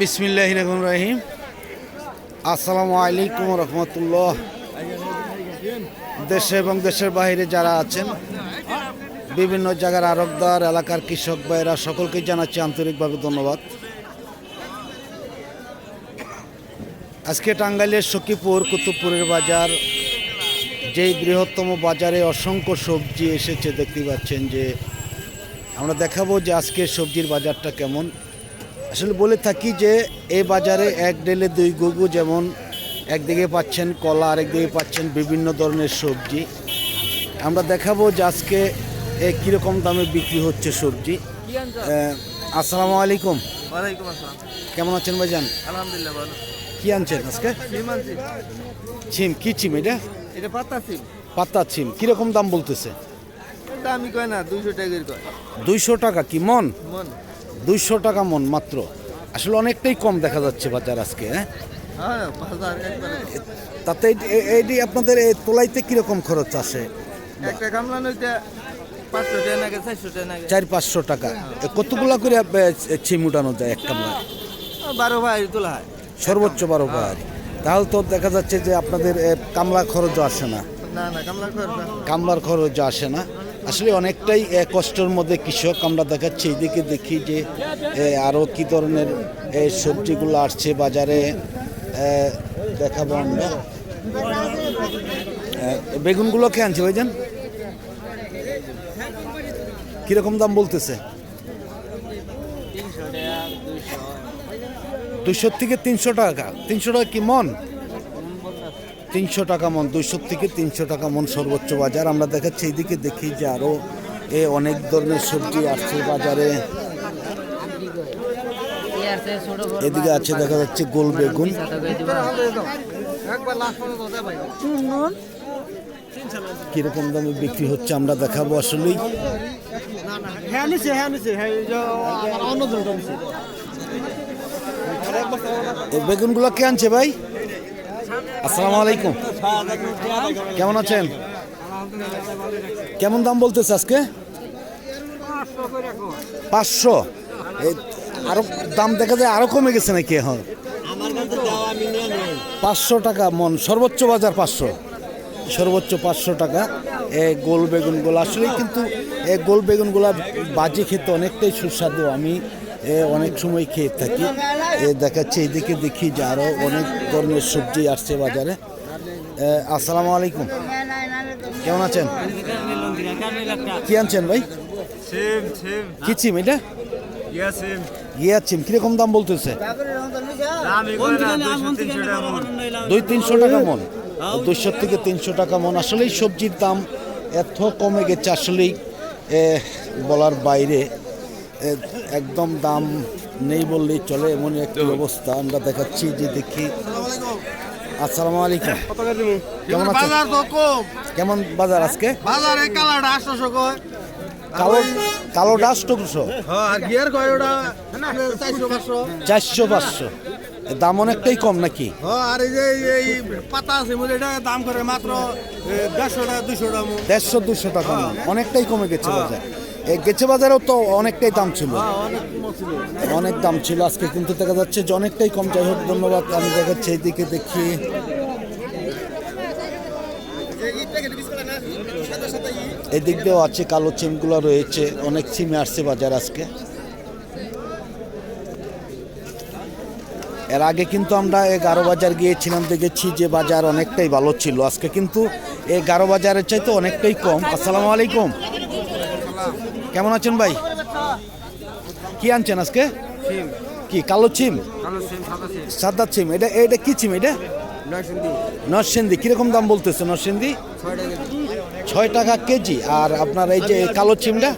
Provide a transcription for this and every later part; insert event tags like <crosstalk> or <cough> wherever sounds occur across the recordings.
বিসমিল্লাহ রহমান রাহিম আসসালামু আলাইকুম রহমতুল্লাহ। দেশে এবং দেশের বাইরে যারা আছেন, বিভিন্ন জায়গার আরবদার, এলাকার কৃষক ভাইরা সকলকে জানাচ্ছি আন্তরিকভাবে ধন্যবাদ। আজকে টাঙ্গাইলের সখীপুর, কুতুবপুরের বাজার, যেই বৃহত্তম বাজারে অসংখ্য সবজি এসেছে, দেখতে পাচ্ছেন যে আমরা দেখাবো যে আজকে সবজির বাজারটা কেমন। আসলে বলে থাকি যে এই বাজারে এক ডেলে দুই গুগু যেমন একদিকে পাচ্ছেন কলা আরেকদিকে পাচ্ছেন বিভিন্ন ধরনের সবজি। আমরা দেখাবো যে আজকে এ কীরকম দামে বিক্রি হচ্ছে সবজি। আসসালামু আলাইকুম। কেমন আছেন ভাইজান? আলহামদুলিল্লাহ ভালো। কি আনছেন আজকে? ছিম কি ছিম এটা? এটা পাতা ছিম কীরকম দাম বলতেছে? কয় না দুইশো টাকার দুইশো টাকা কি মন? মন। দুইশো টাকা মন মাত্র। আসলে অনেকটাই কম দেখা যাচ্ছে বাজার আজকে হ্যাঁ? হ্যাঁ তাতে এই- এই- এইটি আপনাদের তোলাইতে কীরকম খরচ আসে? চার পাঁচশো টাকা। কতগুলা করে ছিম উঠানো যায় এক কামলা বারো ভাই তোলা হয়। সর্বোচ্চ বারো পাহাড়ি তাহলে তো দেখা যাচ্ছে যে আপনাদের কামলা খরচও আসে না। কামলার খরচ আসে না। আসলে অনেকটাই কষ্টের মধ্যে কৃষক আমরা দেখাচ্ছি এইদিকে দেখি যে আরও কী ধরনের সবজিগুলো আসছে বাজারে দেখাবো আমরা। বেগুনগুলো কে আনছে ভাইজান? কীরকম দাম বলতেছে? দুশো থেকে তিনশো টাকা তিনশো টাকা কি মন? তিনশো টাকা মন, দুইশো থেকে তিনশো টাকা মন সর্বোচ্চ বাজার। আমরা দেখাচ্ছি, এইদিকে দেখি যে আরও এ অনেক ধরনের সবজি আসছে বাজারে। এদিকে আছে, দেখা যাচ্ছে গোল বেগুন। কীরকম দামে বিক্রি হচ্ছে আমরা দেখাবো আসলেই। বেগুনগুলো কে আনছে ভাই? আসসালামু আলাইকুম। কেমন আছেন? কেমন দাম বলতেছে আজকে? পাঁচশো। আরও দাম দেখা যায় আরও কমে গেছে নাকি এখন? পাঁচশো টাকা মন সর্বোচ্চ বাজার পাঁচশো। সর্বোচ্চ পাঁচশো টাকা। এই গোল বেগুনগুলো আসলে কিন্তু এই গোল বেগুনগুলো বাজি খেতে অনেকটাই সুস্বাদু। আমি এ, অনেক সময় খেয়ে থাকি। এ দেখাচ্ছে এইদিকে দেখি যে আরও অনেক ধরনের সবজি আসছে বাজারে। আসসালামু আলাইকুম। কেমন আছেন? কি আনছেন ভাই? কি চিম এটা? ইয়া চিম কীরকম দাম বলতেছে? দুই তিনশো টাকা মন। দুইশো থেকে তিনশো টাকা মন। আসলেই সবজির দাম এত কমে গেছে আসলেই বলার বাইরে। একদম দাম নেই বললেই চলে এমনই একটি অবস্থা আমরা দেখাচ্ছি যে দেখি। আসসালামু আলাইকুম। কেমন বাজার তো কম। কেমন বাজার আজকে? বাজারে কালারটা আটশোশো কয়। কালো কালো ডাস টুকশো হ্যাঁ চারশো পাঁচশো। দাম অনেকটাই কম নাকি? হ্যাঁ আর এই যে এই পাতা আছে মধ্যে এটা দাম করে মাত্র দেড়শো টাকা দুশো টাকা দেড়শো দুশো টাকা অনেকটাই কমে গেছে বাজার। এই গেছে বাজারেও তো অনেকটাই দাম ছিল। হ্যাঁ অনেক ছিল। অনেক দাম ছিল। আজকে কিন্তু দেখা যাচ্ছে যে অনেকটাই কম। যাই হোক ধন্যবাদ। আমি দেখাচ্ছি এইদিকে দেখি। এদিক দিয়েও আছে কালো চিমগুলো রয়েছে। অনেক চিমে আসছে বাজার আজকে। এর আগে কিন্তু আমরা এই গারো বাজার গিয়েছিলাম দেখেছি যে বাজার অনেকটাই ভালো ছিল। আজকে কিন্তু এই গারো বাজারের চাইতে অনেকটাই কম। আসসালামু আলাইকুম। কেমন আছেন ভাই? কি আনছেন আজকে? কি কালো চিম সাদা চিম এটা এটা কি চিম এটা? দিন কীরকম দাম বলতেছে নরসিংদী? ছয় টাকা কেজি। আর আপনার এই যে কালো চিমটা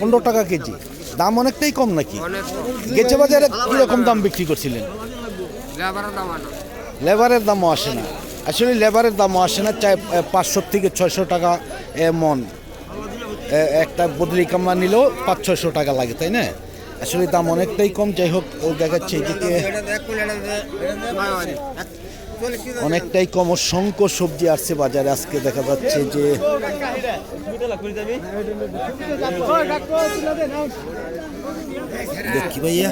পনেরো টাকা। কেজি। দাম অনেকটাই কম নাকি? গেছে বাজারে কীরকম দাম বিক্রি করছিলেন? লেবারের দামও আসে না। আসলে লেবারের দামও আসে না। চাই পাঁচশো থেকে ছয়শো টাকা মন। একটা বদলি কামলা নিলেও পাঁচ ছয়শো টাকা লাগে তাই না? আসলে দাম অনেকটাই কম যাই হোক ও দেখাচ্ছে এদিকে। অনেকটাই কম অসংখ্য সবজি আসছে বাজারে আজকে দেখা যাচ্ছে যে দেখি ভাইয়া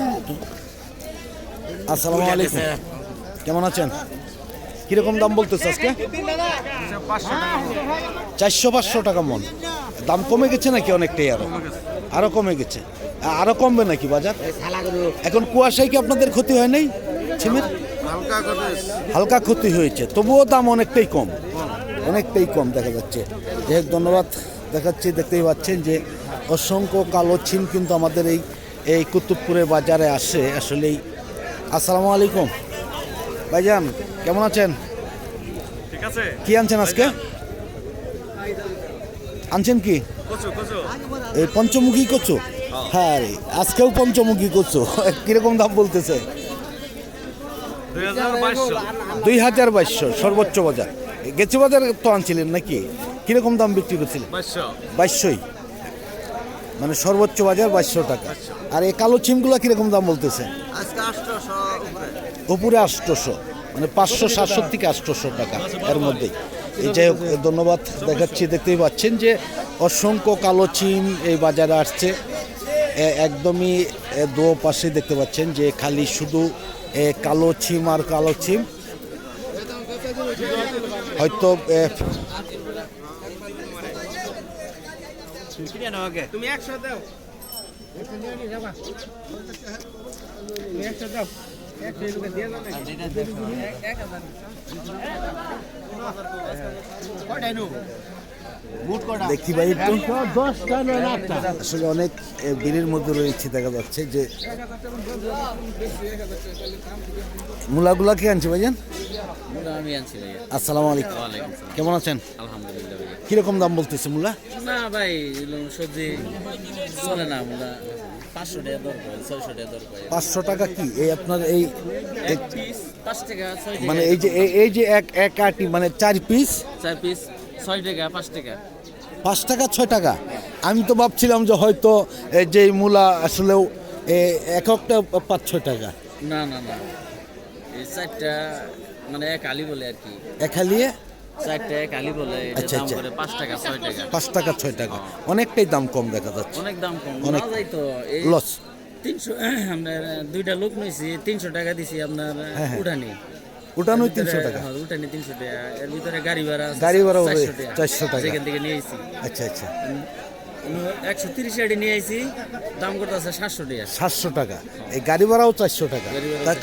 আসসালামু আলাইকুম। কেমন আছেন? কীরকম দাম বলতেছে আজকে? চারশো পাঁচশো টাকা মন। দাম কমে গেছে নাকি অনেকটাই আরও? আরও কমে গেছে। আরও কমবে নাকি বাজার? এখন কুয়াশায় কি আপনাদের ক্ষতি হয় নাই? ছিমের হালকা ক্ষতি হয়েছে। তবুও দাম অনেকটাই কম। অনেকটাই কম দেখা যাচ্ছে। যাই ধন্যবাদ দেখাচ্ছি দেখতেই পাচ্ছেন যে অসংখ্য কালো ছিম কিন্তু আমাদের এই এই কুতুবপুরের বাজারে আসে আসলেই। আসসালামু আলাইকুম। ভাইজান কেমন আছেন? ঠিক আছে। কি আনছেন আজকে? আনছেন কি? কচু কচু। এই পঞ্চমুখী কচু? হ্যাঁ আজকেও পঞ্চমুখী কচু। <laughs> কীরকম দাম বলতেছে? দুই হাজার বাইশশো। সর্বোচ্চ বাজার। গেছে বাজার তো আনছিলেন নাকি? কীরকম দাম বিক্রি করছিলেন? বাইশশো। বাইশশোই? মানে সর্বোচ্চ বাজার বাইশশো টাকা। আর এই কালো ছিমগুলো কীরকম দাম বলতেছে? উপরে। উপরে আটশোশো মানে পাঁচশো সাতশো থেকে আটশোশো টাকা এর মধ্যেই। যাই হোক ধন্যবাদ দেখাচ্ছি দেখতেই পাচ্ছেন যে অসংখ্য কালো চিম এই বাজারে আসছে। এ- একদমই এ, দো পাশে দেখতে পাচ্ছেন যে খালি শুধু এ, কালো ছিম আর কালো ছিম হয়তো তুমি একশো দাও। দেখি ভাই আসলে অনেক ভিড়ের মধ্যে রয়েছে দেখা যাচ্ছে যে মূলাগুলা কি আনছে ভাইজান? আসসালামু আলাইকুম। কেমন আছেন? আলহামদুলিল্লাহ কীরকম দাম বলতেছে মূলা? না ভাই সবজি চলে না আমরা পাঁচশো টাকা দর করে ছয়শো টাকা দর করে পাঁচশো টাকা কি? এই আপনার এই এক পিস পাঁচ টাকা ছয় টাকা। মানে এই যে এই- এই যে এক এক আটি মানে চার পিস চার পিস ছয় টাকা পাঁচ টাকা। পাঁচ টাকা ছয় টাকা? আমি তো ভাবছিলাম যে হয়তো এই যে মূলা আসলেও এ, এককটা পাঁচ ছয় টাকা। না না না। এই চারটা মানে এক আলি বলে আর কি। এক হালিয়ে চারটা এক আলি বলে আচ্ছা, আচ্ছা। পাঁচ টাকা ছয় টাকা। পাঁচ টাকা ছয় টাকা। অনেকটাই দাম কম দেখা যাচ্ছে। অনেক দাম কম। অনেক। তো। লস। তিনশো <clears throat> আপনার দুইটা লোক নিয়েছি তিনশো টাকা দিছি আপনার হ্যাঁ, হ্যাঁ। উঠানি। উঠানোই তিনশো টাকা। হ্যাঁ, উঠানি তিনশো টাকা। এর ভিতরে গাড়ি ভাড়া গাড়ি ভাড়া হবে 400 400 টাকা। সেখান থেকে নিয়ে আইছি আচ্ছা। আচ্ছা একশো তিরিশ গাড়ি নিয়ে আইছি দাম করতে আছে? সাতশো টাকা। সাতশো টাকা। এই গাড়ি ভাড়াও চারশো টাকা।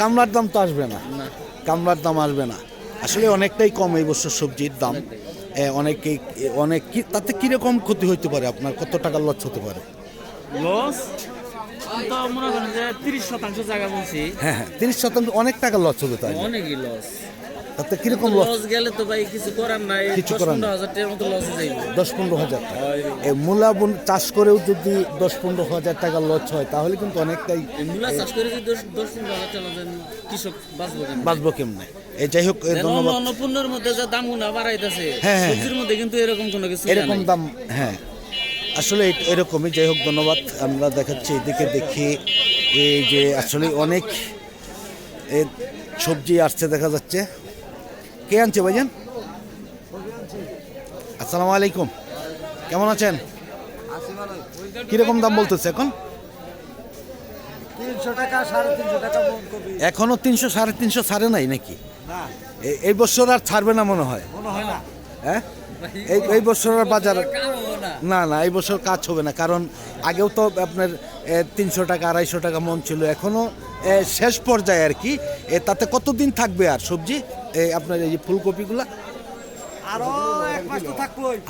কামলার দাম তো আসবে না। না। কামলার দাম আসবে না। আসলে অনেকটাই কম এই বছর সবজির দাম। অনেকে অনেকেই অনেক কি তাতে কীরকম ক্ষতি হইতে পারে আপনার? কত টাকা লস হতে পারে? লস তো মনে করেন যে তিরিশ শতাংশ জায়গা বলছি। হ্যাঁ হ্যাঁ তিরিশ শতাংশ অনেক টাকা লস হবে তাই অনেকই লস তাতে কীরকম লস গেলে তো ভাই কিছু করার নাই কিছু করার নাই। মতো লস যাইব। দশ পনেরো হাজার টাকা। এই মূলা বুন চাষ করেও যদি দশ পনেরো হাজার টাকা লস হয় তাহলে কিন্তু অনেকটাই মূলা চাষ করে যদি দশ পনেরো হাজার টাকা কৃষক বাঁচবো বাঁচবো কেমনে? এই যাই হোক ধন্যবাদ। অন্য পণ্যের মধ্যে যে দাম গুণা বাড়াইতেছে হ্যাঁ, হ্যাঁ, সবজির মধ্যে কিন্তু এরকম কোনো কিছু এরকম দাম হ্যাঁ। আসলে এরকমই যাই হোক ধন্যবাদ। আমরা দেখাচ্ছি এদিকে দেখি এই যে আসলে অনেক সবজি আসছে দেখা যাচ্ছে। কে আনছে ভাইজান? আসসালামু আলাইকুম। কেমন আছেন? কীরকম দাম বলতেছে এখন? এখনও তিনশো সাড়ে তিনশো ছাড়ে নাই নাকি? এই বছর আর ছাড়বে না মনে হয়। মনে হয় না। হ্যাঁ? এই এই বছর বাজার না। না এই বছর কাজ হবে না কারণ আগেও তো আপনার তিনশো টাকা আড়াইশো টাকা মন ছিল এখনও এ, শেষ পর্যায়ে আর কি। এ, তাতে কতদিন থাকবে আর সবজি? আপনার এই যে ফুলকপিগুলা? আরও এক মাস তো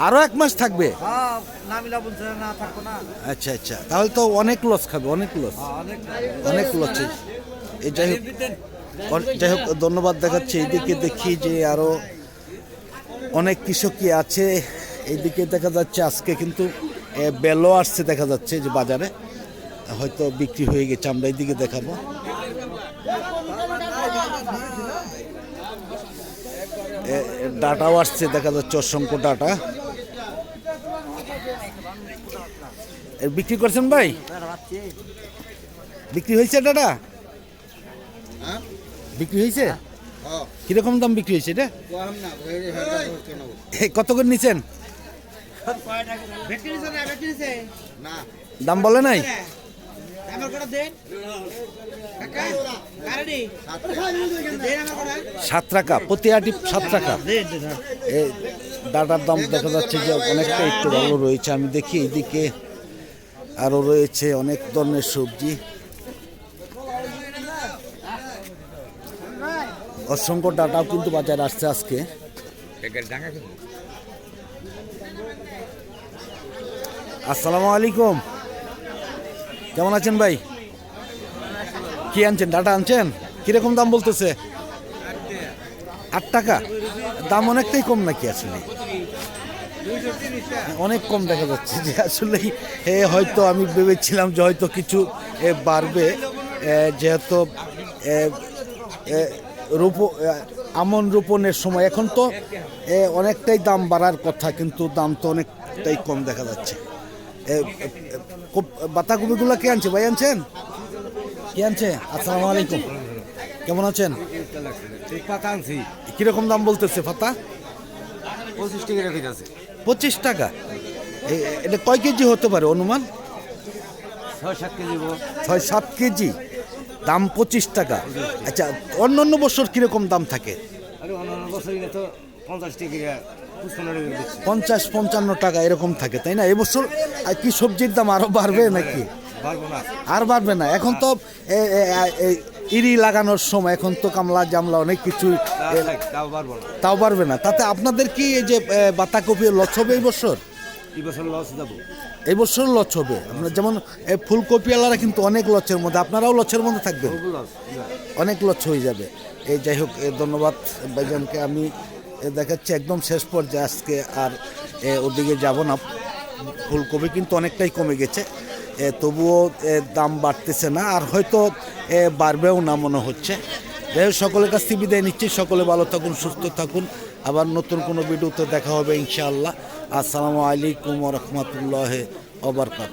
আরও এক মাস থাকবে? হ্যাঁ আচ্ছা আচ্ছা তাহলে তো অনেক লস খাবে অনেক লস অনেক অনেক লস এই যাই হোক যাই হোক ধন্যবাদ দেখাচ্ছি। এদিকে দেখি যে আরও অনেক কৃষকই আছে। এইদিকে দেখা যাচ্ছে আজকে কিন্তু বেলও আসছে দেখা যাচ্ছে যে বাজারে। হয়তো বিক্রি হয়ে গেছে আমরা এইদিকে দেখাবো। ডাটাও আসছে দেখা যাচ্ছে অসংখ্য ডাটা। বিক্রি করছেন ভাই? বিক্রি হয়েছে ডাটা? বিক্রি হয়েছে? কীরকম দাম বিক্রি হয়েছে এটা? কত করে নিছেন? দাম বলে নাই? সাত টাকা প্রতি আটি সাত টাকা। এই ডাটার দাম দেখা যাচ্ছে যে অনেকটা একটু ভালো রয়েছে। আমি দেখি এইদিকে আরও রয়েছে অনেক ধরনের সবজি। অসংখ্য ডাটাও কিন্তু বাজারে আসছে আজকে। আসসালামু আলাইকুম। কেমন আছেন ভাই? কি আনছেন? ডাটা আনছেন? কীরকম দাম বলতেছে? আট টাকা? দাম অনেকটাই কম নাকি আসলে? অনেক কম দেখা যাচ্ছে যে আসলে এ হয়তো আমি ভেবেছিলাম যে হয়তো কিছু এ, বাড়বে। যেহেতু এ, আমন রোপণের সময়। এখন তো অনেকটাই দাম বাড়ার কথা কিন্তু দাম তো অনেকটাই কম দেখা যাচ্ছে। বাঁধাকপিগুলো কে আনছে? ভাই আনছেন? কে আনছে? আসসালামু আলাইকুম। কেমন আছেন? পাতা আনছি। কীরকম দাম বলতেছে ফাতা পঁচিশ টাকা রেখে আছে পঁচিশ টাকা? এটা কয় কেজি হতে পারে অনুমান? ছয় সাত কেজি ছয় সাত কেজি? দাম পঁচিশ টাকা। আচ্ছা অন্য অন্য বছর কীরকম দাম থাকে? আরে অন্যান্য বছর তো পঞ্চাশ টাকা। পঞ্চাশ পঞ্চান্ন টাকা এরকম থাকে তাই না? এবছর আর কি সবজির দাম আরও বাড়বে নাকি? আর বাড়বে না। এখন তো ইরি লাগানোর সময় এখন তো কামলা জামলা অনেক কিছু তাও পারব না। তাতে আপনাদের কি এই যে এ, বাঁধাকপি লস হবে এই বছর এই বছর লস হবে। আপনার যেমন ফুলকপিওয়ালারা কিন্তু অনেক লচের মধ্যে আপনারাও লচের মধ্যে থাকবেন? অনেক লচ হয়ে যাবে। এই যাই হোক ধন্যবাদ ভাইজানকে। আমি দেখাচ্ছি একদম শেষ পর্যায়ে আজকে আর ওদিকে যাব না। ফুলকপি কিন্তু অনেকটাই কমে গেছে। তবুও দাম বাড়তেছে না। আর হয়তো বাড়বেও না মনে হচ্ছে। যাই হোক, সকলের কাছ থেকে বিদায় নিচ্ছি। সকলে ভালো থাকুন, সুস্থ থাকুন। আবার নতুন কোনো ভিডিওতে দেখা হবে ইনশাআল্লাহ। আসসালামু আলাইকুম রহমতুল্লাহ ওবরকাত